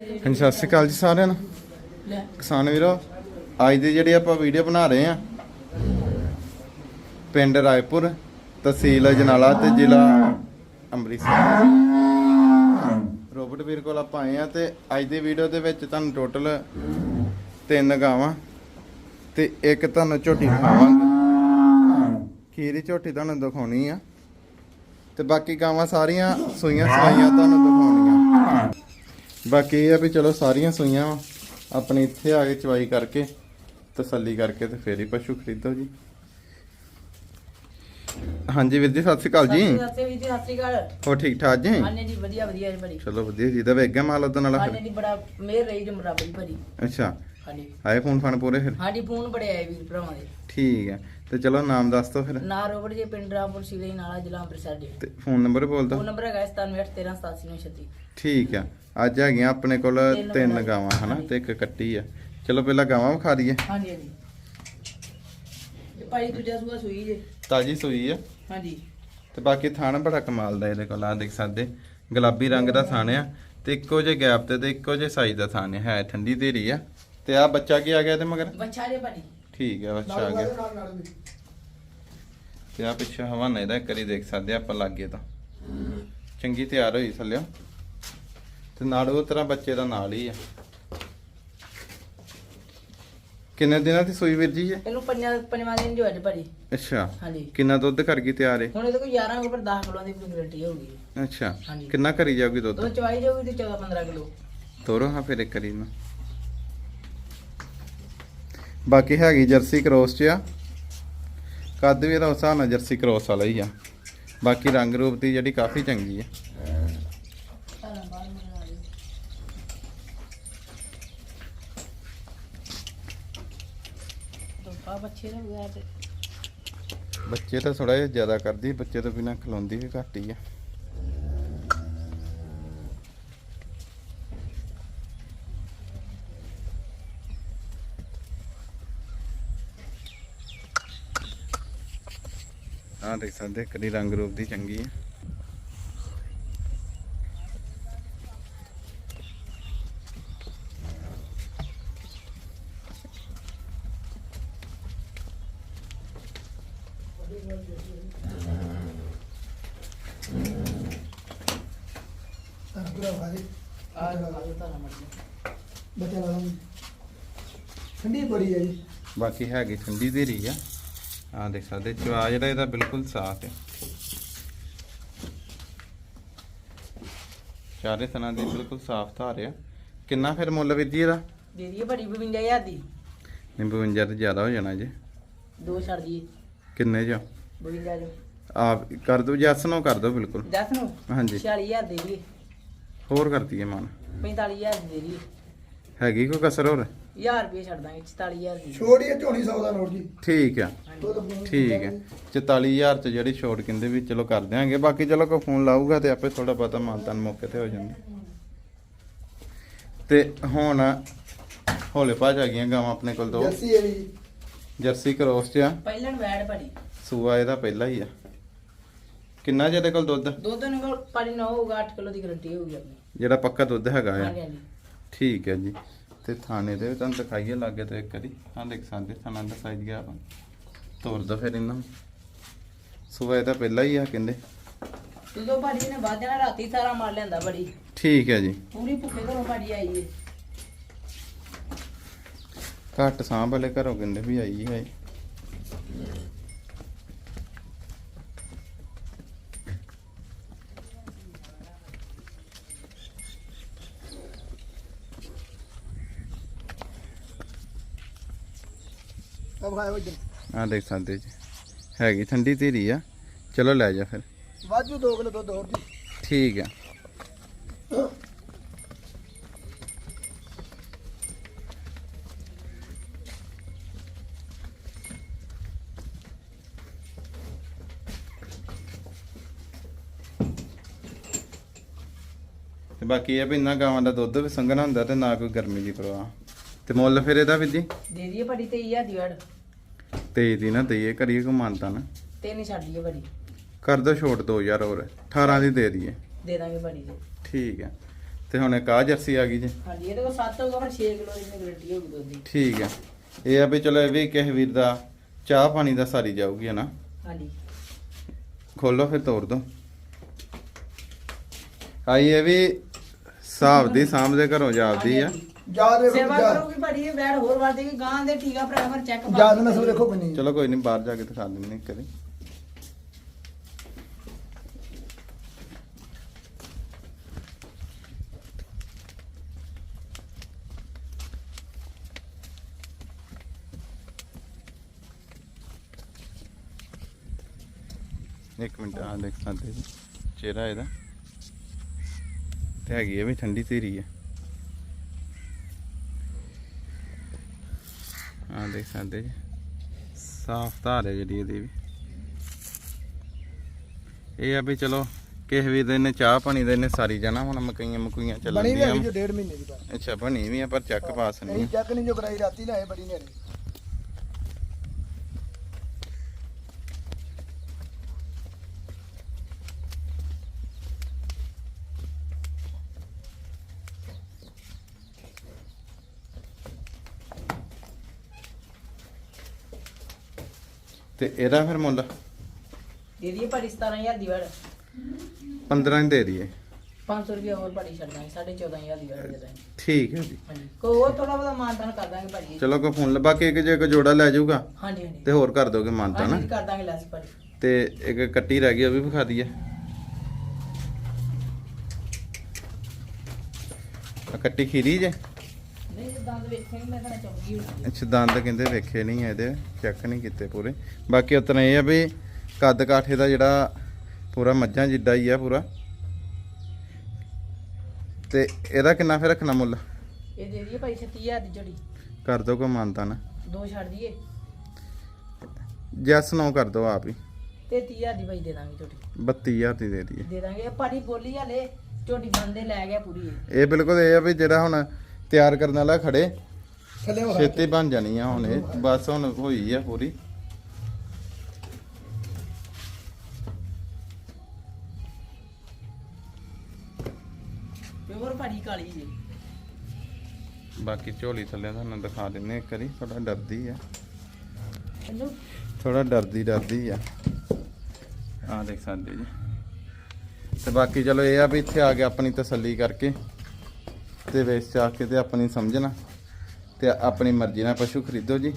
ਹਾਂਜੀ ਸਤਿ ਸ਼੍ਰੀ ਅਕਾਲ ਜੀ ਸਾਰਿਆਂ ਨੂੰ। ਕਿਸਾਨ ਵੀਰੋ ਅੱਜ ਦੀ ਜਿਹੜੀ ਆਪਾਂ ਵੀਡੀਓ ਬਣਾ ਰਹੇ ਆ ਪਿੰਡ ਰਾਏਪੁਰ ਤਹਿਸੀਲ ਅਜਨਾਲਾ ਤੇ ਜ਼ਿਲ੍ਹਾ ਅੰਮ੍ਰਿਤਸਰ। ਰੋਬਟ ਵੀਰ ਕੋਲ ਆਪਾਂ ਆਏ ਆ ਤੇ ਅੱਜ ਦੀ ਵੀਡੀਓ ਦੇ ਵਿੱਚ ਤੁਹਾਨੂੰ ਟੋਟਲ ਤਿੰਨ ਗਾਵਾਂ ਤੇ ਇੱਕ ਤੁਹਾਨੂੰ ਝੋਟੀ ਦਿਖਾਵਾਂਗੇ। ਖੀਰੀ ਝੋਟੀ ਤੁਹਾਨੂੰ ਦਿਖਾਉਣੀ ਆ ਤੇ ਬਾਕੀ ਗਾਵਾਂ ਸਾਰੀਆਂ ਸੂਈਆਂ ਸਵਾਈਆਂ ਤੁਹਾਨੂੰ ਦਿਖਾਉਣੀਆਂ। ਬਾਕੀ ਇਹ ਆ ਵੀ ਚਲੋ ਸਾਰੀਆਂ ਸੂਈਆਂ। ਆਪਣੀ ਇੱਥੇ ਆ ਕੇ ਚਵਾਈ ਕਰਕੇ ਤਸੱਲੀ ਕਰਕੇ ਤੇ ਫੇਰ ਹੀ ਪਸ਼ੂ ਖਰੀਦੋ ਜੀ। ਹਾਂਜੀ ਵੀਰ ਜੀ ਸਤਿ ਸ਼੍ਰੀ ਅਕਾਲ ਜੀ। ਸਤਿ ਸ਼੍ਰੀ ਅਕਾਲ ਸਤਿ ਸ਼੍ਰੀ ਅਕਾਲ। ਹੋ ਠੀਕ ਠਾਕ ਜੀ? ਆਨੇ ਜੀ ਵਧੀਆ ਵਧੀਆ ਜੀ ਬੜੀ ਚਲੋ ਵਧੀਆ ਜੀ ਦਾ ਵੇਖ ਗਿਆ ਮਾਲ ਉਦੋਂ ਆਨੇ ਫਿਰ? ਦੀ ਬੜਾ ਮੇਰ ਰਹੀ ਜੋ ਬਰਾਬਰੀ ਭਰੀ ਅੱਛਾ। ਹਾਂਜੀ। ਆਏ ਫੋਨ ਫਾਨ ਪੂਰੇ ਫਿਰ? ਸਾਡੀ ਫੋਨ ਬੜੇ ਆਏ ਵੀਰ ਭਰਾਵਾਂ ਦੇ। ਠੀਕ ਹੈ ਤੇ ਚਲੋ ਨਾਮ ਦੱਸ ਦੋ ਫਿਰ। ਨਾ ਰੋਬੜ ਜੀ ਪਿੰਡ ਰਾਮਪੁਰ ਸਿਲੇ ਨਾਲਾ ਜ਼ਿਲ੍ਹਾ ਅੰਮ੍ਰਿਤਸਰ ਜੀ। ਤੇ ਫੋਨ ਨੰਬਰ ਬੋਲ ਦੋ ਫੋਨ ਨੰਬਰ ਹੈਗਾ 9781137936 ਠੀਕ ਆ। ਅੱਜ ਹੈਗੀਆਂ ਆਪਣੇ ਕੋਲ ਤਿੰਨ ਗਾਵਾਂ। ਹਨਾ? ਤੇ ਇੱਕ ਕੱਟੀ ਆ। ਚਲੋ ਪਹਿਲਾਂ ਗਾਵਾਂ ਵਿਖਾ ਦਈਏ। ਹਾਂਜੀ ਹਾਂਜੀ। ਇਹ ਭਾਈ ਦੂਜਾ ਸੂਆ ਸੂਈ ਜੇ। ਤਾਜੀ ਸੂਈ ਆ। ਹਾਂਜੀ। ਤੇ ਬਾਕੀ ਥਾਣ ਬੜਾ ਕਮਾਲ ਦਾ ਇਹਦੇ ਕੋਲ ਆ ਦੇਖ ਸਕਦੇ। ਗੁਲਾਬੀ ਰੰਗ ਦਾ ਥਾਣ ਆ। ਤੇ ਇੱਕੋ ਜਿਹੇ ਗੈਪ ਤੇ ਤੇ ਇੱਕੋ ਜਿਹੇ ਸਾਈਜ਼ ਦਾ ਥਾਣ ਆ। ਹੈ ਠੰਡੀ ਧੀਰੀ ਆ। ਤੇ ਆ ਬੱਚਾ ਕੀ ਆ ਗਿਆ ਇਹਦੇ ਮਗਰ? ਬੱਚਾ ਜੇ ਭਾਜੀ। ਠੀਕ ਆ ਬੱਚਾ ਆ ਗਿਆ। ਤੇ ਆ ਪਿੱਛੇ ਹਵਾਨਾ ਇਹਦਾ ਕਰੀ ਦੇਖ ਸਕਦੇ ਆਪਾਂ ਲਾਗੇ ਤਾਂ। ਚੰਗੀ ਤਿਆਰ ਹੋਈ ਥੱਲਿਓ। ਤੇ ਨਾਲ ਉਹ ਤਰ੍ਹਾਂ ਬੱਚੇ ਦਾ ਨਾਲ ਹੀ ਆ। ਕਿੰਨੇ ਦਿਨਾਂ ਦੀ ਸੂਈ ਵੀਰ ਜੀ ਇਹ? ਇਹਨੂੰ ਪੰਜਾਂ ਪੰਜਵਾਂ ਦਿਨ ਜੋ ਅੱਜ ਭਾਜੀ ਅੱਛਾ। ਹਾਂਜੀ। ਕਿੰਨਾ ਦੁੱਧ ਕਰ ਗਈ ਤਿਆਰ ਹੈ ਹੁਣ ਇਹਦੇ ਕੋਈ 11 ਉੱਪਰ 10 ਕਿਲੋ ਦੀ ਗਰੰਟੀ ਹੋਊਗੀ। ਅੱਛਾ। ਹਾਂਜੀ। ਕਿੰਨਾ ਕਰੀ ਜਾਊਗੀ ਦੁੱਧ? ਉਹ ਚਵਾਈ ਜਾਊਗੀ ਤੇ 14 15 ਕਿਲੋ। ਤੋਰੋ ਹਾਂ ਫਿਰ ਇੱਕ ਕਰੀ ਨਾ ਬਾਕੀ ਹੈਗੀ ਜਰਸੀ ਕ੍ਰੋਸ ਚ ਆ। ਕੱਦ ਵੀ ਇਹਦਾ ਉਸ ਹਿਸਾਬ ਨਾਲ ਜਰਸੀ ਕ੍ਰੋਸ ਵਾਲਾ ਹੀ ਆ। ਬਾਕੀ ਰੰਗ ਰੂਪ ਦੀ ਜਿਹੜੀ ਕਾਫੀ ਚੰਗੀ ਆ। ਆ ਬੱਚੇ ਨੇ ਬਗੈਰ ਤੇ। ਬੱਚੇ ਤਾਂ ਥੋੜਾ ਜਿਹਾ ਜ਼ਿਆਦਾ ਕਰਦੀ, ਬੱਚੇ ਤੋਂ ਬਿਨਾ ਖਲੋਂਦੀ ਵੀ ਘੱਟ ਹੀ ਆ। ਆ ਦੇਖ ਸਕਦੇ ਕਦੀ ਰੰਗ ਰੂਪ ਦੀ ਚੰਗੀ ਆ ਪੂਰਾ ਭਾਰੀ ਆ ਲਓ ਤਾਂ ਮਰਜ਼ੀ ਬੱਚਾ ਲਾ ਲਾਂ ਠੰਡੀ ਬੜੀ ਹੈ ਜੀ ਬਾਕੀ ਹੈਗੀ ਠੰਡੀ ਧੀਰੀ ਆ। ਆ ਦੇਖ ਸਕਦੇ ਚਵਾ ਜਿਹੜਾ ਇਹਦਾ ਬਿਲਕੁਲ ਸਾਫ਼ ਹੈ। ਚਾਰੇ ਥਣਾ ਦੀ ਬਿਲਕੁਲ ਸਾਫ਼ ਧਾਰ ਆ। ਕਿੰਨਾ ਫਿਰ ਮੁੱਲ ਵੀਰ ਜੀ ਇਹਦਾ? ਦੇ ਦਈਏ ਬੜੀ 52000 ਦੀ। ਨਿੰਬੂ 52 ਤੇ ਜ਼ਿਆਦਾ ਹੋ ਜਾਣਾ ਜੇ। ਦੋ ਛੱਡ ਦਈਏ ਕਿੰਨੇ ਚ 52 ਜੋ ਆਪ ਕਰ ਦੋ ਜੈਸ ਨੂੰ ਕਰ ਦੋ ਬਿਲਕੁਲ। ਦੱਸ ਨੂੰ? ਹਾਂਜੀ। 46000 ਦੇ ਦਈਏ। ਹੋਰ ਕਰਤੀ ਹੈ ਮਨ। 45000 ਦੀ ਦੇ ਹੈਗੀ ਕੋਈ ਕਸਰ ਹੋਰ? 1000 ਰੁਪਏ ਛੱਡ ਦਾਂਗੇ 44000 ਦੀ। ਛੋੜੀ ਝੋਣੀ ਸੌ ਦਾ ਨੋਟ ਜੀ। ਠੀਕ ਆ। ਠੀਕ ਹੈ 44000 ਚ ਜਿਹੜੀ ਛੋਟ ਕਹਿੰਦੇ ਵੀ ਚਲੋ ਕਰ ਦਿਆਂਗੇ ਬਾਕੀ ਚਲੋ ਕੋਈ ਫੋਨ ਲਾਊਗਾ ਤੇ ਆਪੇ ਥੋੜਾ ਪਤਾ ਮਾਨਤਾਨ ਮੌਕੇ ਤੇ ਹੋ ਜਾਂਦਾ। ਤੇ ਹੁਣ ਹੌਲੇ ਭਾਜ ਆ ਗਈਆਂ ਗਾਵਾਂ ਆਪਣੇ ਕੋਲ ਦੋ। ਜੱਸੀ ਹੈ ਜੀ। ਜਰਸੀ ਕ੍ਰੋਸ ਚ ਆ ਪਹਿਲਣ ਵੈੜ ਭਾਜੀ ਸੂਆ ਇਹਦਾ ਪਹਿਲਾ ਹੀ ਆ। ਕਿੰਨਾ ਜਿਹਦੇ ਕੋਲ ਦੁੱਧ? ਦੁੱਧ ਨੂੰ ਕੋਲ ਪਾਣੀ ਨਾ ਹੋਊਗਾ 8 ਕਿਲੋ ਦੀ ਗਾਰੰਟੀ ਹੋਊਗੀ ਆਪਣੀ। ਜਿਹੜਾ ਪੱਕਾ ਦੁੱਧ ਹੈਗਾ ਆ। ਹਾਂਜੀ ਹਾਂਜੀ। ਠੀਕ ਹੈ ਜੀ। ਤੇ ਥਾਣੇ ਦੇ ਵੀ ਤੁਹਾਨੂੰ ਦਿਖਾਈਏ ਲਾਗੇ ਤੋਂ ਇੱਕ ਵਾਰੀ। ਆਹ ਦੇਖ ਸਕਦੇ ਥਾਣਾ ਦਾ ਸਾਈਜ਼ ਗਿਆ ਆਪਾਂ। ਤੋਰ ਦੋ ਫਿਰ ਇਹਨਾਂ ਨੂੰ। ਸੂਆ ਇਹਦਾ ਪਹਿਲਾ ਹੀ ਆ ਕਹਿੰਦੇ। ਜਦੋਂ ਭਾਜੀ ਨੇ ਵਾਦਿਆ ਨਾਲ ਰਾਤੀ ਸਾਰਾ ਮਾਰ ਲੈਂਦਾ ਬੜੀ ਠੀਕ ਹੈ ਜੀ। ਪੂਰੀ ਭੁੱਖੇ ਘਰੋਂ ਭਾਜੀ ਆਈ ਏ। ਘੱਟ ਸਾਂਭ ਵਾਲੇ ਘਰੋਂ ਕਹਿੰਦੇ ਵੀ ਆਈ ਹੈ। ਆ ਦੇਖ ਸਕਦੇ ਜੀ। ਹੈਗੀ ਠੰਡੀ ਧੀਰੀ ਆ। ਚਲੋ ਲੈ ਜਾ ਫਿਰ। ਵਾਜੂ 2 ਕਿਲੋ ਦੁੱਧ ਹੋਰ ਜੀ। ਠੀਕ ਆ। ਤੇ ਬਾਕੀ ਇਹ ਆ ਵੀ ਇੰਨਾ ਗਾਵਾਂ ਦਾ ਦੁੱਧ ਵੀ ਸੰਘਣਾ ਹੁੰਦਾ ਤੇ ਨਾ ਕੋਈ ਗਰਮੀ ਦੀ ਪਰਵਾਹ। ਤੇ ਮੁੱਲ ਫਿਰ ਇਹਦਾ ਵੀ ਜੀ? ਦੇ ਦਈਏ ਭਾਜੀ 23000 ਦੀ ਵੈੜ। ਤੇਜ ਦੀ ਨਾ ਦਈਏ ਕਰੀਏ ਕੋ ਮਾਨਤਾ ਨਾ। ਤੇ ਨਹੀਂ ਛੱਡ ਦਈਏ ਭਾਜੀ। ਕਰ ਦੋ ਛੋਟ 2000 ਹੋਰ 18 ਦੀ ਦੇ ਦਈਏ। ਦੇ ਦਾਂਗੇ ਭਾਜੀ ਜੀ। ਠੀਕ ਹੈ ਤੇ ਹੁਣ ਇੱਕ ਆ ਜਰਸੀ ਆ ਗਈ ਜੀ। ਹਾਂਜੀ ਇਹਦੇ ਕੋਲ 7 ਹੋਊਗਾ ਪਰ 6 ਕਿਲੋ ਦੀ ਗਰੰਟੀ ਹੋਊਗੀ ਦੁੱਧ ਦੀ। ਠੀਕ ਹੈ ਇਹ ਆ ਵੀ ਚਲੋ ਇਹ ਵੀ ਕਿਸੇ ਵੀਰ ਦਾ ਚਾਹ ਪਾਣੀ ਦਾ ਸਾਰੀ ਜਾਊਗੀ ਹਨਾ ਹਾਂਜੀ। ਖੋਲੋ ਫਿਰ ਤੋੜ ਦੋ। ਆਈ ਇਹ ਵੀ ਹਿਸਾਬ ਦੀ ਸਾਹਮਣੇ ਘਰੋਂ ਜਾਪਦੀ ਆ। ਯਾਦ ਵੇਖੋ ਸੇਵਾ ਕਰੋਗੇ ਇਹ ਵੈੜ ਹੋਰ ਵੱਧ ਗਈ ਗਾਂ ਦੇ ਟੀਕਾ ਭਰਾ ਪਰ ਚੈੱਕ ਯਾਦ ਨਸਲ ਦੇਖੋ ਕਿੰਨੀ ਚਲੋ ਕੋਈ ਨਹੀਂ ਬਾਹਰ ਜਾ ਕੇ ਦਿਖਾ ਹਾਂ ਕਦੇ ਇੱਕ ਮਿੰਟ ਆ ਦੇਖ ਸਕਦੇ ਜੀ ਚਿਹਰਾ ਇਹਦਾ। ਤੇ ਹੈਗੀ ਇਹ ਵੀ ਠੰਡੀ ਧੀਰੀ ਹੈ ਆ ਦੇਖ ਸਕਦੇ ਜੀ। ਸਾਫ਼ ਧਾਰ ਹੈ ਜਿਹੜੀ ਇਹਦੀ ਵੀ। ਇਹ ਆ ਵੀ ਚਲੋ ਕਿਸੇ ਵੀ ਦਿਨ ਚਾਹ ਪਾਣੀ ਦੇ ਨੇ ਸਾਰੀ ਜਾਣਾ ਹੁਣ ਮਕਈਆਂ ਮਕਈਆਂ ਚੱਲਣ ਬਣੀ ਵੀ ਜੋ ਦੀਆਂ ਡੇਢ ਮਹੀਨੇ ਦੀ ਅੱਛਾ ਬਣੀ ਵੀ ਆ ਪਰ ਚੱਕ ਪਾਸ ਨਹੀਂ। ਚੱਕ ਨਹੀਂ ਜੋ ਕਰਾਈ ਰਾਤੀ ਲਾਏ ਬੜੀ ਨੇੜੇ ਤੇ ਇਹਦਾ ਫਿਰ ਮੁੱਲ? ਦੇ ਦਈਏ ਭਾਜੀ 17000 ਦੀ ਵੈੜ। 15 ਹੀ ਦੇ ਦਈਏ। 500 ਰੁਪਏ ਹੋਰ ਭਾਜੀ ਛੱਡ ਦਾਂਗੇ 14500 ਦੀ ਵੈੜ ਦੇ ਦਾਂਗੇ। ਠੀਕ ਹੈ ਜੀ। ਹਾਂਜੀ ਹੋਰ ਥੋੜਾ ਬਹੁਤਾ ਮਾਨਤਾਨ ਕਰ ਦਾਂਗੇ ਭਾਜੀ। ਚਲੋ ਕੋਈ ਫੋਨ ਬਾਕੀ ਇੱਕ ਜੇ ਕੋਈ ਜੋੜਾ ਲੈ ਜਾਊਗਾ ਹਾਂਜੀ ਹਾਂਜੀ। ਤੇ ਹੋਰ ਕਰ ਦੋਗੇ ਮਾਨਤਾ ਨਾ? ਹਾਂਜੀ ਕਰ ਦਾਂਗੇ ਲੈਸ ਭਾਜੀ। ਤੇ ਇੱਕ ਕੱਟੀ ਰਹਿ ਗਈ ਉਹ ਵੀ ਵਿਖਾ ਦਈਏ। ਕੱਟੀ ਖੀਰੀ ਜੇ? ਦੰਦ ਵੇਖੇਂਗੇ ਮੈਂ ਤਾਂ ਚੌਂਕੀ ਹੋਣੀ ਅੱਛਾ ਦੰਦ ਕਹਿੰਦੇ ਵੇਖੇ ਨਹੀਂ ਇਹਦੇ ਚੈੱਕ ਨਹੀਂ ਕੀਤੇ ਪੂਰੇ। ਬਾਕੀ ਉਤਨਾ ਇਹ ਆ ਵੀ ਕੱਦ ਕਾਠੇ ਦਾ ਜਿਹੜਾ ਪੂਰਾ ਮੱਝਾਂ ਜਿੱਡਾ ਹੀ ਆ ਪੂਰਾ। ਤੇ ਇਹਦਾ ਕਿੰਨਾ ਫਿਰ ਰੱਖਣਾ ਮੁੱਲ? ਇਹ ਦੇ ਦਈਏ ਭਾਈ 36000 ਦੀ ਜੜੀ। ਕਰ ਦੋ ਕੋ ਮਾਨਤਾ ਨਾ। ਦੋ ਛੱਡ ਦਈਏ। ਜੈਸ ਨੋ ਕਰ ਦੋ ਆਪ ਹੀ। ਤੇ 30000 ਦੀ ਭਾਈ ਦੇ ਦਾਂਗੇ ਝੋਟੀ 32000 ਦੀ ਦੇ ਦਈਏ। ਦੇ ਦਾਂਗੇ। ਭਾਜੀ ਬੋਲੀ ਹਲੇ ਝੋਟੀ ਬੰਦੇ ਲੈ ਗਿਆ ਪੂਰੀ ਇਹ ਬਿਲਕੁਲ ਇਹ ਆ ਵੀ ਜਿਹੜਾ ਹੁਣ ਤਿਆਰ ਕਰਨ ਵਾਲਾ ਖੜੇ। ਛੇਤੀ ਬਣ ਜਾਣੀ ਆ ਹੁਣ ਇਹ। ਬਸ ਹੁਣ ਹੋਈ ਆ ਪੂਰੀ। ਪਿਓਰ ਭਾਜੀ ਕਾਲੀ ਜੀ। ਬਾਕੀ ਝੋਲੀ ਥੱਲੇ ਤੁਹਾਨੂੰ ਦਿਖਾ ਦਿੰਨੇ ਇੱਕ ਵਾਰੀ ਥੋੜਾ ਡਰਦੀ ਆ। ਇਹਨੂੰ ਥੋੜਾ ਡਰਦੀ ਡਰਦੀ ਆ। ਆ ਦੇਖ ਸਕਦੇ ਜੀ। ਤੇ ਬਾਕੀ ਚਲੋ ਇਹ ਆ ਵੀ ਇੱਥੇ ਆ ਕੇ ਆਪਣੀ ਤਸੱਲੀ ਕਰਕੇ। ਤੇ ਵਿੱਚ ਆ ਕੇ ਤੇ ਆਪਣੀ ਸਮਝਣਾ ਤੇ ਆਪਣੀ ਮਰਜ਼ੀ ਨਾਲ ਪਸ਼ੂ ਖਰੀਦੋ ਜੀ।